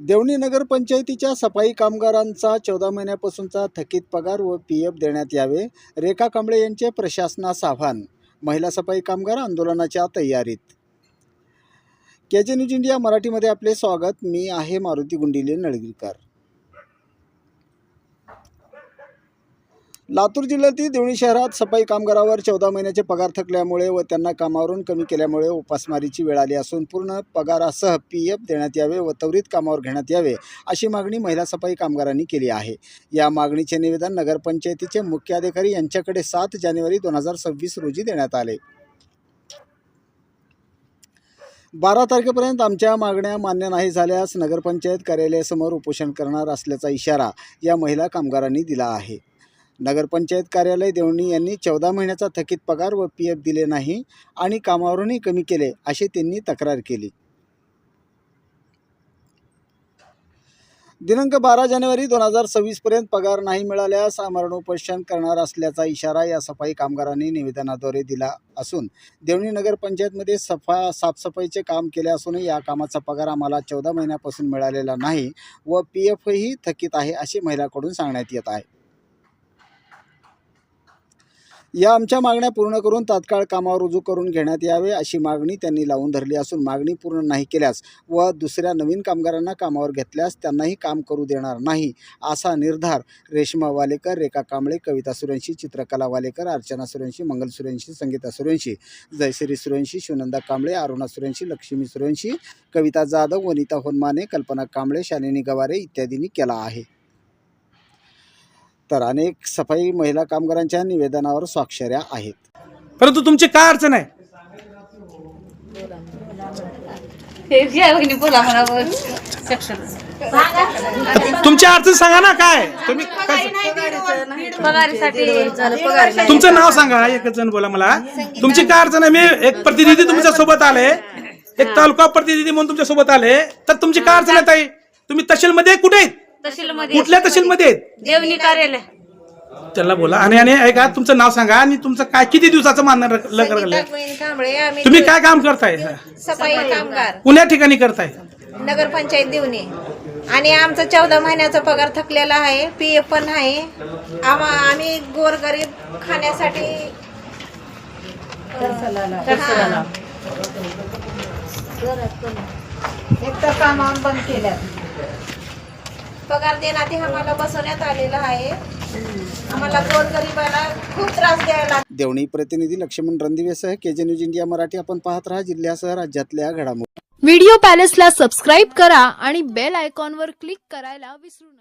देवणी नगरपंचायतीच्या सफाई कामगारांचा चौदा महिन्यापासूनचा थकीत पगार व पी एफ देण्यात यावे. रेखा कांबळे यांचे प्रशासनास आव्हान. महिला सफाई कामगार आंदोलनाच्या तयारीत. के जे न्यूज इंडिया मराठीमध्ये आपले स्वागत. मी आहे मारुती गुंडिले नळगीकर लातूर जिल्ह्यातील देवणी शहरात सफाई कामगारावर चौदा महिन्याचे पगार थकल्यामुळे व त्यांना कामावरून कमी केल्यामुळे उपासमारीची वेळ आली असून पूर्ण पगारासह पी एफ देण्यात यावे व त्वरित कामावर घेण्यात यावे अशी मागणी महिला सफाई कामगारांनी केली आहे. या मागणीचे निवेदन नगरपंचायतीचे मुख्याधिकारी यांच्याकडे सात जानेवारी दोन हजार सव्वीस रोजी देण्यात आले. बारा तारखेपर्यंत आमच्या मागण्या मान्य नाही झाल्यास नगरपंचायत कार्यालयासमोर उपोषण करणार असल्याचा इशारा या महिला कामगारांनी दिला आहे. नगरपंचायत कार्यालय देवणी यांनी चौदा महिन्याचा थकीत पगार व पी एफ दिले नाही आणि कामावरूनही कमी केले अशी त्यांनी तक्रार केली. दिनांक बारा जानेवारी दोन हजार सव्वीसपर्यंत पगार नाही मिळाल्यास आमरण करणार असल्याचा इशारा या सफाई कामगारांनी निवेदनाद्वारे दिला असून देवणी नगरपंचायतमध्ये सफा साफसफाईचे काम केले असूनही या कामाचा पगार आम्हाला चौदा महिन्यापासून मिळालेला नाही व पी एफही थकीत आहे असे महिलाकडून सांगण्यात येत आहे. या आमच्या मागण्या पूर्ण करून तात्काळ कामावर रुजू करून घेण्यात यावे अशी मागणी त्यांनी लावून धरली असून मागणी पूर्ण नाही केल्यास व दुसऱ्या नवीन कामगारांना कामावर घेतल्यास त्यांनाही काम करू देणार नाही असा निर्धार रेश्मा वालेकर रेखा कांबळे कविता सुरेंशी चित्रकला वालेकर अर्चना सुरेंशी मंगल सुरेंशी संगीता सुरेंशी जयश्री सुरेंशी शिवनंदा कांबळे अरुणा सुरेंशी लक्ष्मी सुरेंशी कविता जाधव वनिता होनमाने कल्पना कांबळे शालिनी गवारे इत्यादींनी केला आहे. तर अनेक सफाई महिला कामगारांच्या निवेदनावर स्वाक्षऱ्या आहेत. परंतु तुमची काय अडचण आहे. तुमची अडचण सांगा ना काय? तुम्ही काय- तुमचं नाव सांगा एकच जण बोला मला. तुमची काय अडचण आहे? मी एक प्रतिनिधी तुमच्यासोबत आले. एक तालुका प्रतिनिधी म्हणून तुमच्यासोबत आले. तर तुमची काय अडचण आहे ताई? तुम्ही तहसील मध्ये कुठे आहेत? कुठल्या तहसील मध्ये आहेत? देवणी कार्यालय. त्याला बोला. आणि आणि ऐका तुमचं नाव सांगा आणि तुमचं काय किती दिवसाचं मानणार लागलं कांबळे आम्ही तुम्ही काय काम करताय? सफाई कामगार. कुण्या ठिकाणी करताय? नगरपंचायत देऊन आणि आमचा चौदा महिन्याचा पगार थकलेला आहे पी एफ पण आहे. आम्हा आम्ही गोरगरीब खाण्यासाठी हा. एक तर बंद केलं पगार देण्यात आम्हाला बसवण्यात आलेला आहे. आम्हाला गोरगरिबाला खूप त्रास द्यायला. देवणी प्रतिनिधी लक्ष्मण रणदिवेसह के जे न्यूज इंडिया मराठी आपण पाहत राहा जिल्ह्यासह राज्यातल्या घडामोडी. व्हिडिओ पॅलेसला सबस्क्राईब करा आणि बेल आयकॉनवर क्लिक करायला विसरू नका.